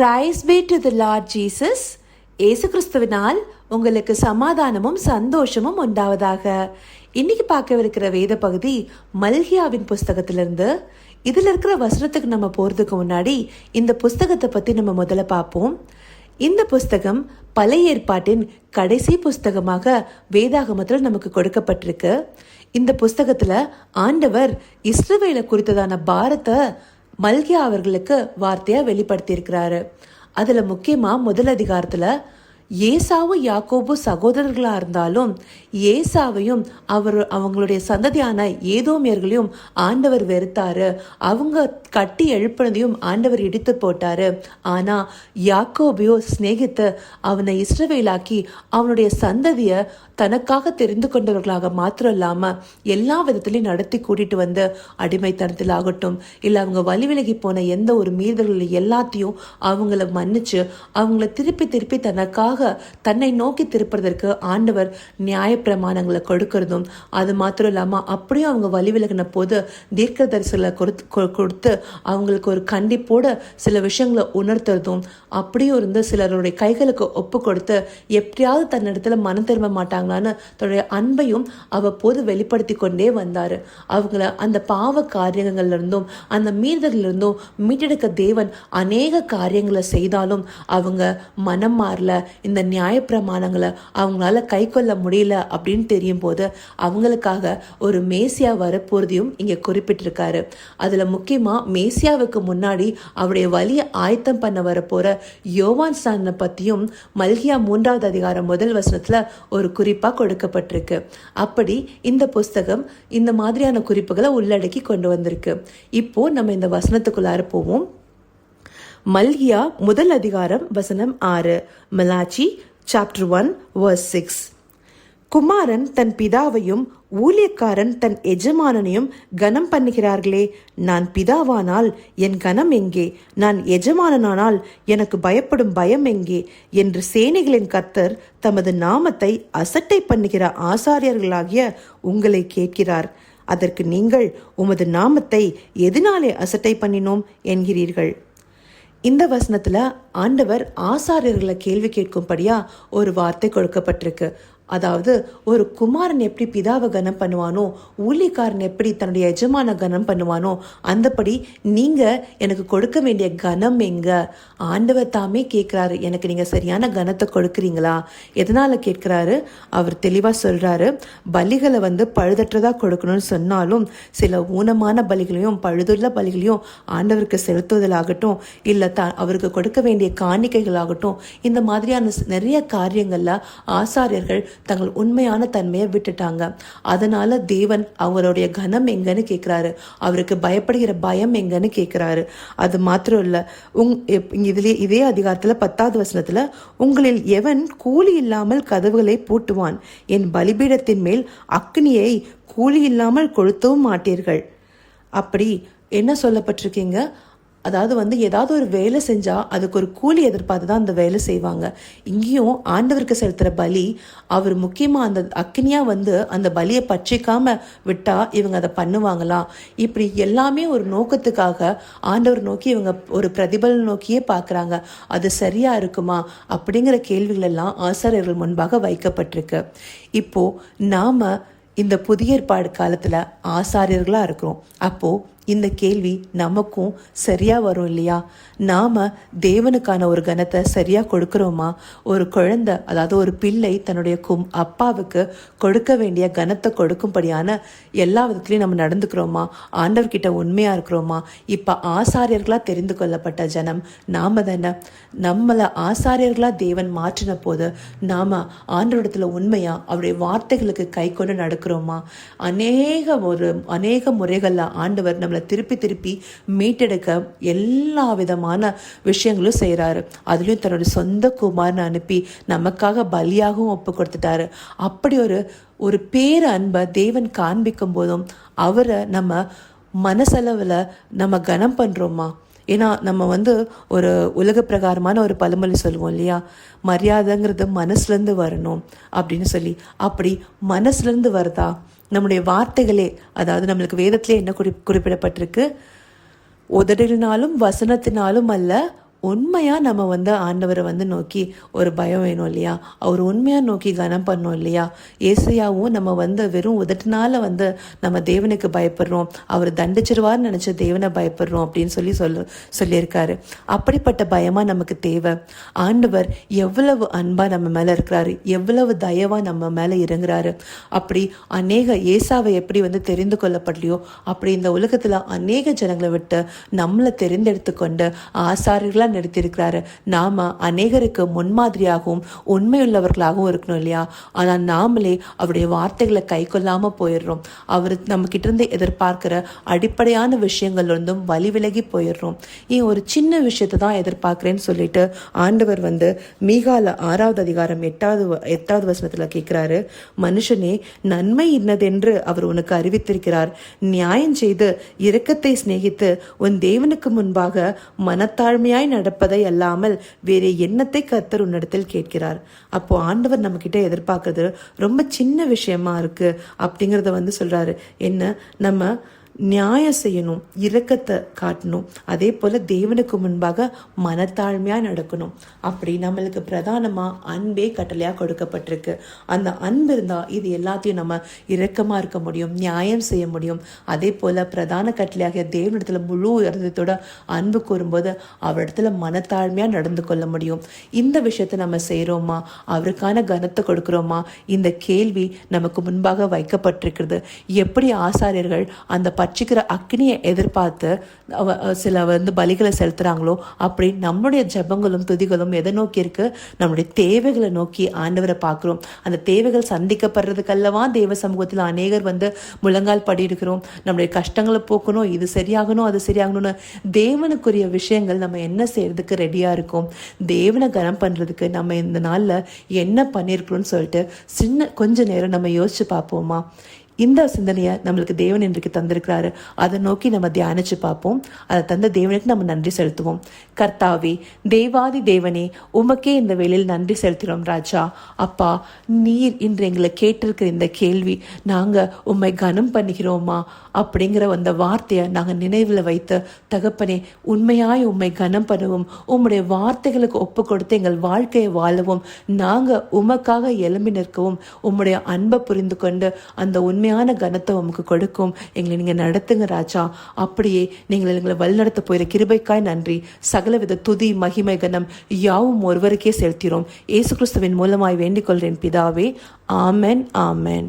Praise be to the lord Jesus Yesu கிறிஸ்துவினால் உங்களுக்கு சமாதானமும் சந்தோஷமும் உண்டாவதாக. இன்னைக்கு பார்க்கவிருக்கிற வேத பகுதி மல்கியாவின் புஸ்தகத்திலிருந்து. இதில் இருக்கிற வசனத்துக்கு நம்ம போகிறதுக்கு முன்னாடி இந்த புஸ்தகத்தை பற்றி நம்ம முதல்ல பார்ப்போம். இந்த புஸ்தகம் பழைய ஏற்பாட்டின் கடைசி புஸ்தகமாக வேதாகமத்தில் நமக்கு கொடுக்கப்பட்டிருக்கு. இந்த புஸ்தகத்தில் ஆண்டவர் இஸ்ரவேலை குறித்ததான பாரத்தை மல்கியா அவர்களுக்கு வார்த்தையாக வெளிப்படுத்தியிருக்கிறாரு. அதில் முக்கியமாக முதல் அதிகாரத்தில் ஏசாவு யாக்கோபு சகோதரர்களாக இருந்தாலும் ஏசாவையும் அவர் அவங்களுடைய சந்ததியான ஏதோமியர்களையும் ஆண்டவர் வெறுத்தாரு. அவங்க கட்டி எழுப்பினதையும் ஆண்டவர் இடித்து போட்டாரு. ஆனால் யாக்கோபையோ சிநேகித்து அவனை இஸ்ரவேலாக்கி அவனுடைய சந்ததியை தனக்காக தெரிந்து கொண்டவர்களாக மாத்திரம் இல்லாமல் எல்லா விதத்திலையும் நடத்தி கூட்டிட்டு வந்து அடிமைத்தனத்தில் ஆகட்டும். இல்லை அவங்க வழி விலகி போன எந்த ஒரு மீறுதல்கள் எல்லாத்தையும் அவங்கள மன்னிச்சு அவங்கள திருப்பி திருப்பி தனக்காக தன்னை நோக்கி திருப்புறதற்கு ஆண்டவர் நியாயப்பிரமாணங்களை கொடுக்கறதும் அது மாத்திரம் இல்லாமல் அப்படியும் அவங்க வழி விலகின போது தீர்க்க தரிசனங்களை கொடுத்து கொடுத்து அவங்களுக்கு ஒரு கண்டிப்போட சில விஷயங்களை உணர்த்துறதும் அப்படியும் இருந்து சிலருடைய கைகளுக்கு ஒப்பு கொடுத்து எப்படியாவது தன்னிடத்துல மனம் திரும்ப மாட்டாங்களான்னு தன்னுடைய அன்பையும் அவ்வப்போது வெளிப்படுத்தி கொண்டே வந்தார். அவங்கள அந்த பாவ காரியங்கள்ல இருந்தும் அந்த மீறுதல்ல இருந்தும் மீட்டெடுக்க தேவன் அநேக காரியங்களை செய்தாலும் அவங்க மனம் மாறல. இந்த நியாயப்பிரமாணங்களை அவங்களால கை கொள்ள முடியல அப்படின்னு தெரியும் போது அவங்களுக்காக ஒரு மேசியா வரப்போறதையும் இங்க குறிப்பிட்டிருக்காரு. அதுல முக்கியமா மேசியாவுக்கு முன்னாடி அவருடைய வழியை ஆயத்தம் பண்ண வரப்போற யோவான் ஸ்தானை பத்தியும் மல்கியா மூன்றாவது அதிகாரம் முதல் வசனத்துல ஒரு குறிப்பா கொடுக்கப்பட்டிருக்கு. அப்படி இந்த புஸ்தகம் இந்த மாதிரியான குறிப்புகளை உள்ளடக்கி கொண்டு வந்திருக்கு. இப்போ நம்ம இந்த வசனத்துக்குள்ளார போவோம். மல்கியா முதல் அதிகாரம் வசனம் ஆறு Malachi chapter one verse six குமாரன் தன் பிதாவையும் ஊழியக்காரன் தன் எஜமானனையும் கனம் பண்ணுகிறார்களே நான் பிதாவானால் என் கனம் எங்கே? நான் எஜமானனானால் எனக்கு பயப்படும் பயம் எங்கே? என்று சேனைகளின் கர்த்தர் தமது நாமத்தை அசட்டை பண்ணுகிற ஆசாரியர்களாகிய உங்களை கேட்கிறார். அதற்கு நீங்கள் உமது நாமத்தை எதனாலே அசட்டை பண்ணினோம் என்கிறீர்கள். இந்த வசனத்துல ஆண்டவர் ஆசாரியர்களை கேள்வி கேட்கும்படியா ஒரு வார்த்தை கொடுக்கப்பட்டிருக்கு. அதாவது ஒரு குமாரன் எப்படி பிதாவை கனம் பண்ணுவானோ ஊழியக்காரன் எப்படி தன்னுடைய எஜமான கனம் பண்ணுவானோ அந்தபடி நீங்கள் எனக்கு கொடுக்க வேண்டிய கனம் எங்க? ஆண்டவர் தாமே கேட்குறாரு எனக்கு நீங்கள் சரியான கனத்தை கொடுக்குறீங்களா? எதனால் கேட்குறாரு? அவர் தெளிவாக சொல்கிறாரு பலிகளை வந்து பழுதற்றதாக கொடுக்கணும்னு சொன்னாலும் சில ஊனமான பலிகளையும் பழுதுள்ள பலிகளையும் ஆண்டவருக்கு செலுத்துவதாகட்டும் இல்லை தான் அவருக்கு கொடுக்க வேண்டிய காணிக்கைகளாகட்டும் இந்த மாதிரியான நிறைய காரியங்களில் ஆசாரியர்கள் தங்கள் உண்மையான தன்மையை விட்டுட்டாங்க. அதனால தேவன் அவருடைய கனம் எங்கன்னு கேட்குறாரு அவருக்கு பயப்படுகிற பயம் எங்கன்னு கேட்குறாரு அது மாத்திரம் இல்லை. உங் எப்- இதே அதிகாரத்தில் பத்தாவது வசனத்தில் உங்களில் எவன் கூலி இல்லாமல் கதவுகளை பூட்டுவான்? என் பலிபீடத்தின் மேல் அக்னியை கூலி இல்லாமல் கொளுத்தவும் மாட்டீர்கள். அப்படி என்ன சொல்லப்பட்டிருக்கீங்க? அதாவது வந்து ஏதாவது ஒரு வேலை செஞ்சால் அதுக்கு ஒரு கூலி எதிர்பார்த்து தான் அந்த வேலை செய்வாங்க. இங்கேயும் ஆண்டவருக்கு செலுத்துகிற பலி அவர் முக்கியமாக அந்த அக்கினியாக வந்து அந்த பலியை பற்றிக்காம விட்டால் இவங்க அதை பண்ணுவாங்களா? இப்படி எல்லாமே ஒரு நோக்கத்துக்காக ஆண்டவர் நோக்கி இவங்க ஒரு பிரதிபலன் நோக்கியே பார்க்குறாங்க. அது சரியாக இருக்குமா? அப்படிங்கிற கேள்விகள் எல்லாம் ஆசாரியர்கள் முன்பாக வைக்கப்பட்டிருக்கு. இப்போது நாம் இந்த புதிய ஏற்பாடு காலத்தில் ஆசாரியர்களாக இருக்கிறோம். அப்போது இந்த கேள்வி நமக்கும் சரியாக வரும் இல்லையா? நாம் தேவனுக்கான ஒரு கனத்தை சரியாக கொடுக்குறோமா? ஒரு குழந்தை அதாவது ஒரு பிள்ளை தன்னுடைய கும் அப்பாவுக்கு கொடுக்க வேண்டிய கனத்தை கொடுக்கும்படியான எல்லா விதத்துலையும் நம்ம நடந்துக்கிறோமா? ஆண்டவர்கிட்ட உண்மையாக இருக்கிறோமா? இப்போ ஆசாரியர்களாக தெரிந்து கொள்ளப்பட்ட ஜனம் நாம தானே? நம்மளை ஆசாரியர்களாக தேவன் மாற்றின போது நாம் ஆண்டவரிடத்தில் உண்மையாக அவருடைய வார்த்தைகளுக்கு கை கொண்டு நடக்கிறோமா? அநேக ஒரு அநேக முறைகளில் ஆண்டவர் நம்மளை திருப்பி திருப்பி மீட்டெடுக்க எல்லா விதமான விஷயங்களும் செய்கிறாரு அதுலேயும் தன்னுடைய சொந்த குமாரனை அனுப்பி நமக்காக பலியாகவும் ஒப்பு கொடுத்துட்டாரு. அப்படி ஒரு ஒரு பேர அன்பை தேவன் காண்பிக்கும் போதும் அவரை நம்ம மனசளவில் நம்ம கனம் பண்ணுறோமா ஏன்னா நம்ம வந்து ஒரு உலக பிரகாரமான ஒரு பழமொழி சொல்லுவோம் இல்லையா? மரியாதைங்கிறது மனசுலேருந்து வரணும் அப்படின்னு சொல்லி. அப்படி மனசுலேருந்து வருதா? நம்முடைய வார்த்தைகளே அதாவது நம்மளுக்கு வேதத்திலே என்ன குறி குறிப்பிடப்பட்டிருக்கு? உதடினாலும் வசனத்தினாலும் அல்ல உண்மையாக நம்ம வந்து ஆண்டவரை வந்து நோக்கி ஒரு பயம் வேணும் இல்லையா? அவர் உண்மையாக நோக்கி கனம் பண்ணோம் இல்லையா? ஏசையாவும் நம்ம வந்து வெறும் உதட்டினால வந்து நம்ம தேவனுக்கு பயப்படுறோம். அவர் தண்டிச்சிருவார்னு நினச்ச தேவனை பயப்படுறோம் அப்படின்னு சொல்லி சொல்லு சொல்லியிருக்காரு. அப்படிப்பட்ட பயமாக நமக்கு தேவை. ஆண்டவர் எவ்வளவு அன்பாக நம்ம மேலே இருக்கிறாரு. எவ்வளவு தயவாக நம்ம மேலே இறங்குறாரு. அப்படி அநேக ஏசாவை எப்படி வந்து தெரிந்து கொள்ளப்படலையோ அப்படி இந்த உலகத்தில் அநேக ஜனங்களை விட்டு நம்மளை தெரிந்தெடுத்து கொண்டு ஆசாரியர்களாக நிறுத்தியிருக்கிறாரு. நாம அநேகருக்கு முன்மாதிரியாகவும் உண்மையுள்ளவர்களாகவும் இருக்கணும் இல்லையா? ஆனால் நாமளே அவருடைய வார்த்தைகளை கை கொள்ளாமல் போயிடுறோம். அவர் நம்ம கிட்ட இருந்து எதிர்பார்க்கிற அடிப்படையான விஷயங்கள் வழி விலகி போயிடுறோம். ஏன் ஒரு சின்ன விஷயத்தை தான் எதிர்பார்க்குறேன்னு சொல்லிட்டு ஆண்டவர் வந்து மீகால ஆறாவது அதிகாரம் எட்டாவது எட்டாவது வசனத்தில் கேட்குறாரு மனுஷனே நன்மை இன்னதென்று அவர் உனக்கு அறிவித்திருக்கிறார். நியாயம் செய்து இரக்கத்தை சிநேகித்து உன் தேவனுக்கு முன்பாக மனத்தாழ்மையாய் நடப்பதை அல்லாமல் வேறு எண்ணத்தை கர்த்தர் உன்னிடத்தில் கேட்கிறார்? அப்போ ஆண்டவர் நம்மக்கிட்ட எதிர்பார்க்கறது ரொம்ப சின்ன விஷயமா இருக்கு அப்படிங்கிறத வந்து சொல்றாரு. என்ன? நம்ம நியாயம் செய்யணும் இரக்கத்தை காட்டணும். அதே போல் தேவனுக்கு முன்பாக மனத்தாழ்மையாக நடக்கணும். அப்படி நம்மளுக்கு பிரதானமாக அன்பே கட்டளையாக கொடுக்கப்பட்டிருக்கு. அந்த அன்பு இருந்தால் இது எல்லாத்தையும் நம்ம இரக்கமாக இருக்க முடியும் நியாயம் செய்ய முடியும். அதே போல பிரதான கட்டளையாக தேவனிடத்தில் முழு இருந்ததோட அன்பு கூறும்போது அவரிடத்துல மனத்தாழ்மையாக நடந்து கொள்ள முடியும். இந்த விஷயத்தை நம்ம செய்கிறோமா அவருக்கான கனத்தை கொடுக்குறோமா? இந்த கேள்வி நமக்கு முன்பாக வைக்கப்பட்டிருக்கிறது. எப்படி ஆசாரியர்கள் அந்த பச்சிக்கிற அக்னியை எதிர்பார்த்து சில வந்து பலிகளை செலுத்துகிறாங்களோ அப்படி நம்முடைய ஜெபங்களும் துதிகளும் எதை நோக்கி இருக்கு? நம்முடைய தேவைகளை நோக்கி ஆண்டவரை பார்க்குறோம். அந்த தேவைகள் சந்திக்கப்படுறதுக்கல்லவா தேவ சமூகத்தில் அநேகர் வந்து முழங்கால் படியிருக்கிறோம். நம்மளுடைய நம்முடைய கஷ்டங்களை போக்கணும் இது சரியாகணும் அது சரியாகணும்னு தேவனுக்குரிய விஷயங்கள் நம்ம என்ன செய்யறதுக்கு ரெடியாக இருக்கோம்? தேவனை கனம் பண்ணுறதுக்கு நம்ம இந்த நாளில் என்ன பண்ணியிருக்கிறோம்னு சொல்லிட்டு சின்ன கொஞ்ச நேரம் நம்ம யோசிச்சு பார்ப்போமா? இந்த சிந்தனையை நம்மளுக்கு தேவன் இன்றைக்கு தந்திருக்கிறாரு. அதை நோக்கி நம்ம தியானிச்சு பார்ப்போம். அதை தந்த தேவனுக்கு நம்ம நன்றி செலுத்துவோம். கர்த்தாவே தேவாதி தேவனே உமக்கே இந்த வேலையில் நன்றி செலுத்துகிறோம் ராஜா. அப்பா நீர் இன்று எங்களை கேட்டிருக்கிற இந்த கேள்வி நாங்கள் உம்மை கனம் பண்ணுகிறோமா? அப்படிங்கிற அந்த வார்த்தையை நாங்கள் நினைவில் வைத்து தகப்பனே உண்மையாய் உம்மை கனம் பண்ணுவோம். உம்முடைய வார்த்தைகளுக்கு ஒப்பு கொடுத்து எங்கள் வாழ்க்கையை வாழவும். நாங்கள் உமக்காக எழும்பி நிற்கவும் உம்முடைய அன்பை புரிந்து கொண்டு அந்த உண்மை உண்மையான கனத்தை உமக்கு கொடுக்கும். எங்களை நீங்கள் நடத்துங்க ராஜா. அப்படியே நீங்கள் எங்களை வழிநடத்த போகிற கிருபைக்காய் நன்றி. சகலவித துதி மகிமை கனம் யாவும் ஒருவருக்கே செலுத்தினோம் இயேசு கிறிஸ்துவின் மூலமாய் வேண்டிக் கொள்கிறேன் பிதாவே. ஆமென் ஆமென்.